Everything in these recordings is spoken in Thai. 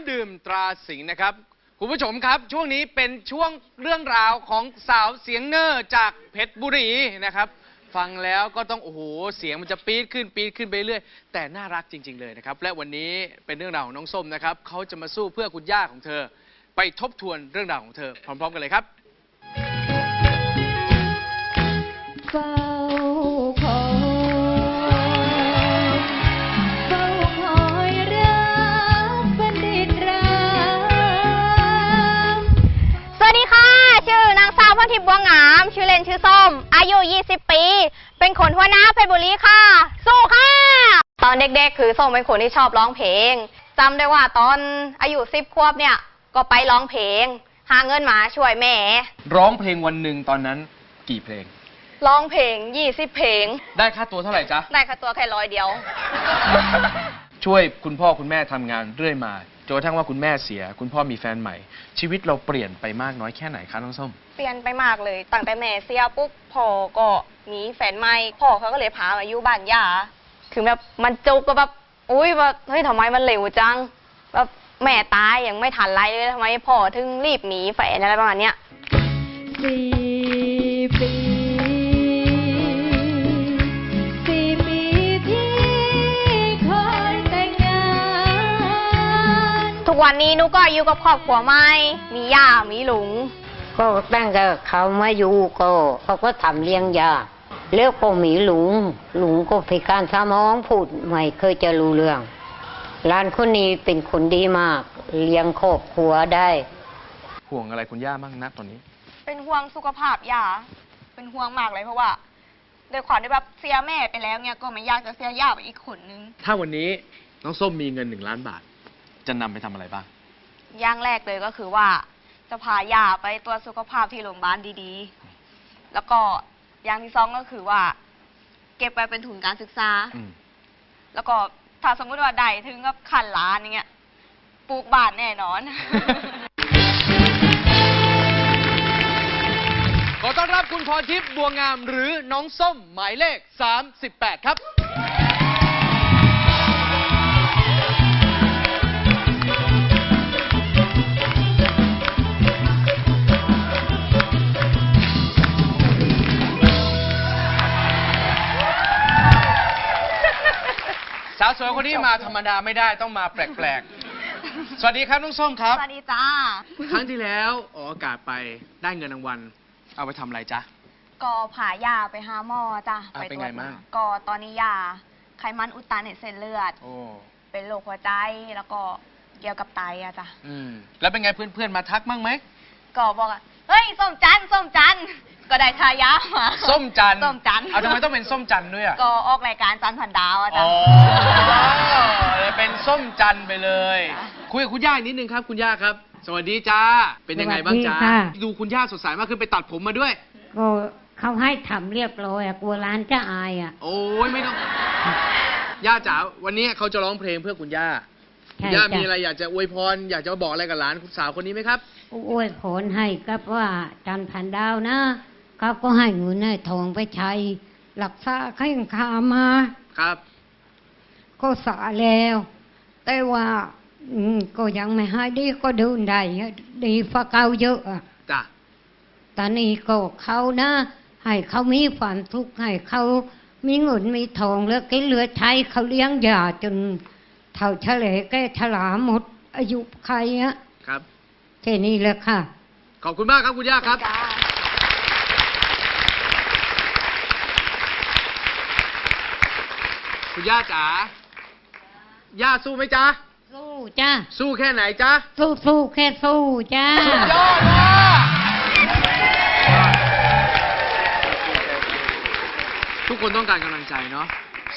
ำดื่มตราสิงห์นะครับ คุณผู้ชมครับช่วงนี้เป็นช่วงเรื่องราวของสาวเสียงเนอร์จากเพชรบุรีนะครับ ฟังแล้วก็ต้องโอ้โหเสียงมันจะปี๊ดขึ้นปี๊ดขึ้นไปเรื่อยแต่น่ารักจริง ๆ เลยนะครับ และวันนี้เป็นเรื่องราวของน้องส้มนะครับเขาจะมาสู้เพื่อคุณย่าของเธอ ไปทบทวนเรื่องราวของเธอ พร้อม ๆ กันเลยครับเฝ้า ทิพย์บัวงาม ชื่อเล่นชื่อส้ม อายุ 20 ปี เป็นคนหัวหน้าเพชรบุรีค่ะ สู้ค่ะ ตอนเด็กๆ คือส้มเป็นคนที่ชอบร้องเพลงจำได้ว่าตอนอายุ 10ควบเนี่ย ก็ไปร้องเพลง หาเงินมาช่วยแม่ ร้องเพลงวันหนึ่งตอนนั้นกี่เพลง ร้องเพลง 20 เพลง ได้ค่าตัวเท่าไหร่จ๊ะ ได้ค่าตัวแค่ร้อยเดียว ช่วยคุณพ่อคุณแม่ทำงานเรื่อยมา จนกระทั่งว่าคุณแม่เสีย คุณพ่อมีแฟนใหม่ ชีวิตเราเปลี่ยนไปมากน้อยแค่ไหนคะน้องส้ม เปลี่ยนไปมากเลยตั้งแต่แม่เสียปุ๊บพ่อก็มีแฟนใหม่พ่อเขาก็เลยพามาอยู่บ้านย่าคือแบบมันจุกก็แบบอุ้ยว่าเฮ้ยทำไมมันเร็วจังแบบแม่ตายยังไม่ทันไรเลยทำไมพ่อถึงรีบหนีแฟนอะไรประมาณเนี้ยสี่ปี วันนี้หนุก็อยู่กับครอบครัวใหม่มีย่ามีหลุง ก็ตั้งแต่เขามาอยู่ก็เขาก็ทำเลี้ยงยาแล้วก็มีหลุงหลุงก็พิการสมองพูดไม่เคยจะรู้เรื่องหลานคนนี้เป็นคนดีมาก เลี้ยงครอบครัวได้ ห่วงอะไรคุณย่าบ้างนะตอนนี้ เป็นห่วงสุขภาพย่าเป็นห่วงมากเลยเพราะว่าด้วยความที่แบบเสียแม่ไปแล้วเนี่ยก็ไม่อยากจะเสียย่าไปอีกคนนึง ถ้าวันนี้น้องส้มมีเงินหนึ่งล้านบาท จะนำไปทำอะไรบ้าง อย่างแรกเลยก็คือว่าจะพาย่าไปตรวจสุขภาพที่โรงพยาบาลดีๆ แล้วก็อย่างที่สองก็คือว่า เก็บไปเป็นทุนการศึกษา อืม แล้วก็ถ้าสมมติว่าได้ถึงกับขันล้านอย่างเงี้ยปลูกบ้านแน่นอน ขอต้อนรับคุณพรทิพย์บัวงามหรือน้องส้มหมายเลข 38 ครับ สาวสวยคนนี้มาธรรมดาไม่ได้ต้องมาแปลกๆ สวัสดีครับน้องส้มครับ สวัสดีจ้า ครั้งที่แล้วออกอากาศไปได้เงินรางวัล เอาไปทำอะไรจ๊ะ ก็พายาไปหาหมอจ้ะอะไปเป็นตรวไงจบ้าง ก็ตอนนี้ยาไขมันอุดตันในเส้นเลือด โอ้ เป็นโรคหัวใจแล้วก็เกี่ยวกับไตอะจ้ะ อืม แล้วเป็นไงเพื่อนๆมาทักบ้างไหมก็บอกอะเฮ้ยส้มจันทร์ส้มจันทร์ ก็ได้ชายามาส้มจันทร์ส้มจันทร์เอาทำไมต้องเป็นส้มจันทร์ด้วยอะก็ออกรายการจันทร์พันดาวอะจ้ะ อ๋อเลยเป็นส้มจันทร์ไปเลยจ้ะคุยกับคุณย่าอีกนิดนึงครับ คุณย่าครับ สวัสดีจ้าเป็นยังไงบ้างจ้าสวัสดีค่ะ ดูคุณย่าสดใสมากขึ้นไปตัดผมมาด้วย ก็เขาให้ทำเรียบร้อยอะกลัวร้านจะอายอะโอ้ยไม่ต้องย่าจ๋าวันนี้เขาจะร้องเพลงเพื่อคุณย่าใช่ย่าจ้ะมีอะไรอยากจะอวยพร อยากจะบอกอะไรกับหลานคุณสาวคนนี้ไหมครับ อวยพรให้กับว่าจันพันดาวนะ เขาก็ให้เงินให้ทองไปใช้รักษาข้ยังขามา ครับ ก็สาแล้ว แต่ว่าอืมก็ยังไม่หายดีก็เดินได้ดีฟ้าเก่าเยอะอะจ้ะตอนนี้ก็เขานะให้เขามีความทุกข์ให้เขามีเงินมีทองเหลือกินเหลือใช้เขาเลี้ยงยาจนเท่าเฉลยแก่ฉลาหมด อายุใครอะครับแค่นี้แหละค่ะ ขอบคุณมากครับคุณย่าครับ จ้า คุณย่าจ๋า ย่าสู้ไหมจ๊ะ สู้จ้าสู้แค่ไหนจ๊ะ สู้สู้แค่สู้จ้ายอดมากทุกคนต้องการกำลังใจเนาะ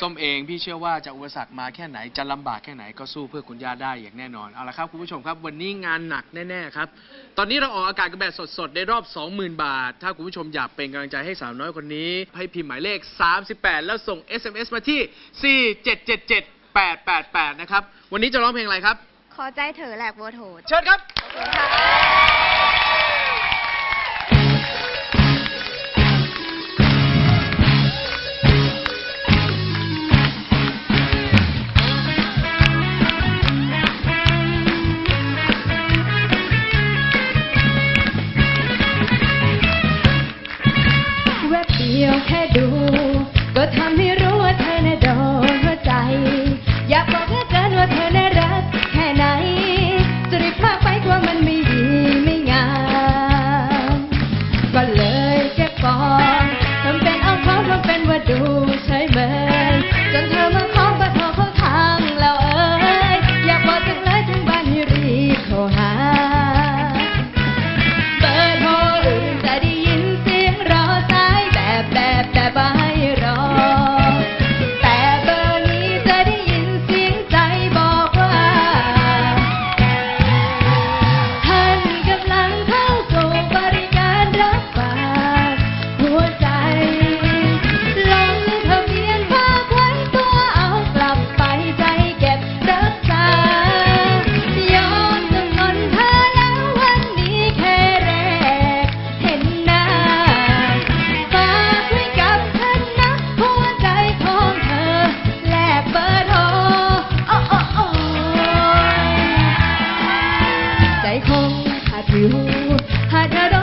ส้มเองพี่เชื่อว่าจะอุปสรรคมาแค่ไหนจะลำบากแค่ไหนก็สู้เพื่อคุณย่าได้อย่างแน่นอนเอาละครับคุณผู้ชมครับวันนี้งานหนักแน่ๆครับ ตอนนี้เราออกอากาศกันแบบสดๆในรอบ 20,000 บาท ถ้าคุณผู้ชมอยากเป็นกำลังใจให้สาวน้อยคนนี้ ให้พิมพ์หมายเลข 38 แล้วส่ง SMS มาที่ 4777888 นะครับ วันนี้จะร้องเพลงอะไรครับ ขอใจเธอแหลกบัวโถดเชิญครับ ขอบคุณค่ะ your head, but I'm ห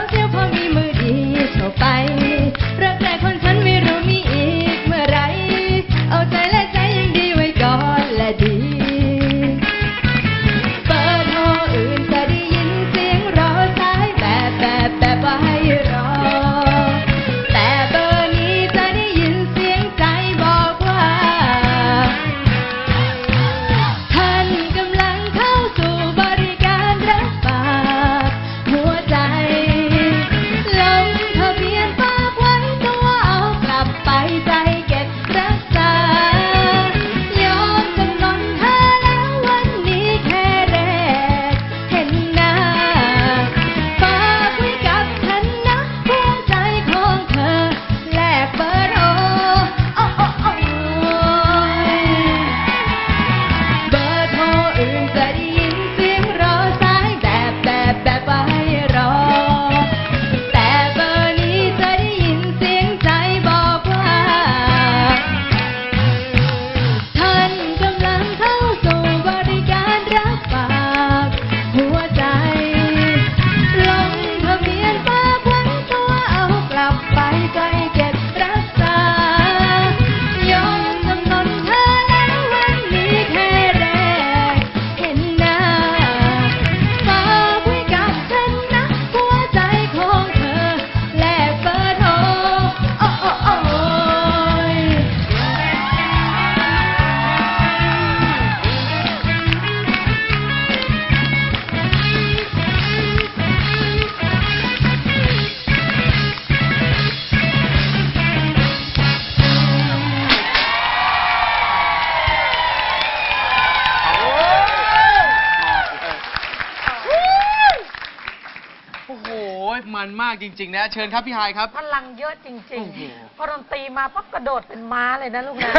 มันมากจริง ๆ นะ เชิญครับพี่ไฮายครับ พลังเยอะจริง โอ้โห ๆ พอดนตรีมาปั๊บกระโดดเป็นม้าเลยนะลูกนะ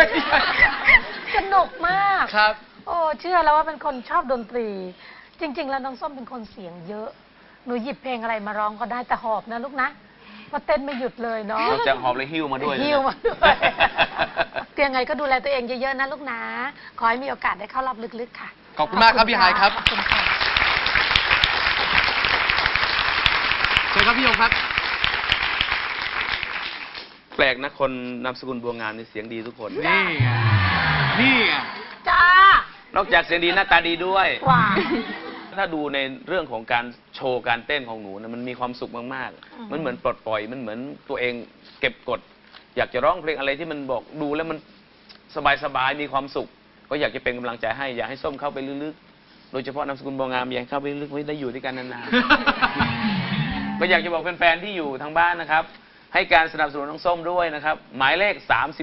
สนุกมาก ครับ โอ้เชื่อแล้วว่าเป็นคนชอบดนตรี จริง ๆ แล้วน้องส้มเป็นคนเสียงเยอะ หนูหยิบเพลงอะไรมาร้องก็ได้แต่หอบนะลูกนะเพราะเต้นไม่หยุดเลยเนาะเราจะหอบเลยหิ้วมาด้วยหิ้วมาด้วยยังไงก็ดูแลตัวเองเยอะๆนะลูกนะ ขอให้มีโอกาสได้เข้ารอบลึกๆค่ะขอบคุณมากครับพี่ไฮายครับ ขอบคุณค่ะ เชิญ ครับพี่ยงครับ แปลกนะคนนามสกุลบัวงามนี่เสียงดีทุกคน นี่ไงนี่ไงจ้านอกจากเสียงดีหน้าตาดีด้วยว่าถ้าดูในเรื่องของการโชว์การเต้นของหนูนะมันมีความสุขมากอืมๆมันเหมือนปลดปล่อย มันเหมือนตัวเองเก็บกด อยากจะร้องเพลงอะไรที่มันบอกดูแล้วมันสบายๆ มีความสุข ก็อยากจะเป็นกำลังใจให้ อยากให้ส้มเข้าไปลึกๆ โดยเฉพาะนามสกุลบัวงามอยากให้เข้าไปลึกๆไว้ได้อยู่ด้วยกันนานๆ ก็อยากจะบอกแฟนๆที่อยู่ทางบ้านนะครับ ให้การสนับสนุนน้องส้มด้วยนะครับ หมายเลข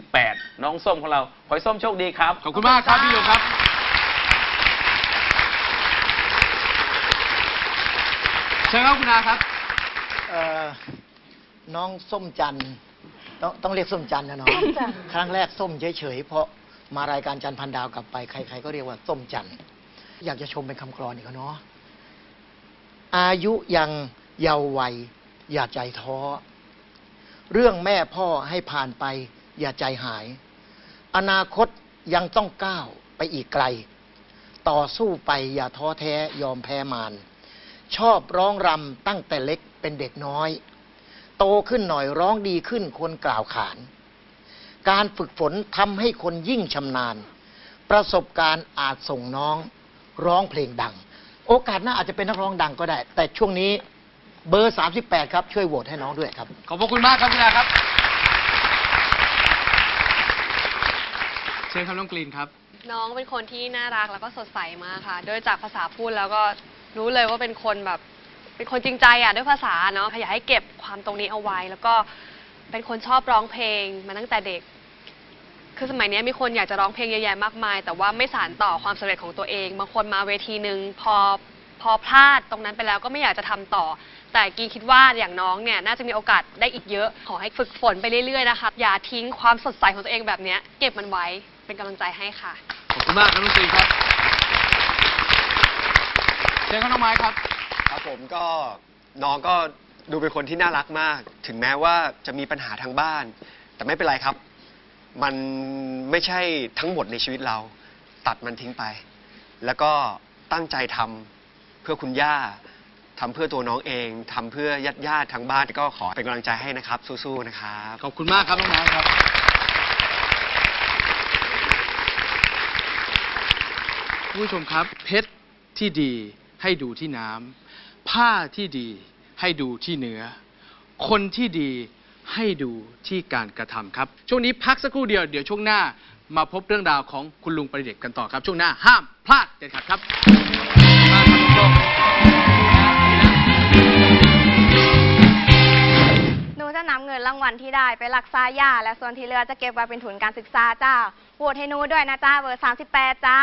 38 น้องส้มของเราขอให้ส้มโชคดีครับ ขอบคุณมากครับพี่ยงครับ เชิญครับคุณอาครับ เอ่อน้องส้มจันทร์ต้องต้องเรียกส้มจันทร์นะน้องจ้ะครั้งแรกส้มเฉยๆเพราะมารายการจันทร์พันดาวกลับไปใคร ๆ ก็เรียกว่าส้มจันทร์อยากจะชมเป็นคำกรอนอีกแล้วเนาะอายุยัง เยาว์วัย อย่าใจท้อ เรื่องแม่พ่อให้ผ่านไป อย่าใจหาย อนาคตยังต้องก้าวไปอีกไกล ต่อสู้ไปอย่าท้อแท้ยอมแพ้มารชอบร้องรำตั้งแต่เล็กเป็นเด็กน้อย โตขึ้นหน่อยร้องดีขึ้นคนกล่าวขาน การฝึกฝนทำให้คนยิ่งชำนาญ ประสบการณ์อาจส่งน้อง ร้องเพลงดัง โอกาสหน้าอาจจะเป็นนักร้องดังก็ได้ แต่ช่วงนี้ เบอร์ 38 ครับ ช่วยโหวตให้น้องด้วยครับ ขอบพระคุณมากครับคุณอาครับ เชิญครับน้องกรีนครับ น้องเป็นคนที่น่ารักแล้วก็สดใสมากค่ะด้วยจากภาษาพูดแล้วก็รู้เลยว่าเป็นคนแบบ เป็นคนจริงใจอะด้วยภาษาเนาะอยากให้เก็บความตรงนี้เอาไว้ แล้วก็เป็นคนชอบร้องเพลงมาตั้งแต่เด็ก คือสมัยนี้มีคนอยากจะร้องเพลงเยอะแยะมากมาย แต่ว่าไม่สานต่อความสำเร็จของตัวเอง บางคนมาเวทีหนึ่งพอ พอพลาดตรงนั้นไปแล้วก็ไม่อยากจะทำต่อ แต่กีคิดว่าอย่างน้องเนี่ยน่าจะมีโอกาสได้อีกเยอะ ขอให้ฝึกฝนไปเรื่อยๆนะคะ อย่าทิ้งความสดใสของตัวเองแบบเนี้ยเก็บมันไว้เป็นกำลังใจให้ค่ะ ขอบคุณมากครับน้องกรีนครับเชิญครับน้องไม้ครับ ครับผมก็น้องก็ดูเป็นคนที่น่ารักมาก ถึงแม้ว่าจะมีปัญหาทางบ้าน แต่ไม่เป็นไรครับ มันไม่ใช่ทั้งหมดในชีวิตเรา ตัดมันทิ้งไป แล้วก็ตั้งใจทำ เพื่อคุณย่าทำเพื่อตัวน้องเองทำเพื่อญาติญาติๆทางบ้านก็ขอเป็นกำลังใจให้นะครับ สู้ๆนะครับ ขอบคุณมากครับน้องไม้ครับ ผู้ชมครับ เพชรที่ดีให้ดูที่น้ำผ้าที่ดีให้ดูที่เนื้อ คนที่ดีให้ดูที่การกระทำครับ ช่วงนี้พักสักครู่เดียวเดี๋ยวช่วงหน้ามาพบเรื่องราวของคุณลุงประเด็จกันต่อครับ ช่วงหน้าห้ามพลาดเด็ดขาดครับ หนูจะนำเงินรางวัลที่ได้ไปรักษาย่าและส่วนที่เหลือจะเก็บไว้เป็นทุนการศึกษาจ้าโหวตให้หนูด้วยนะจ้าเบอร์38จ้า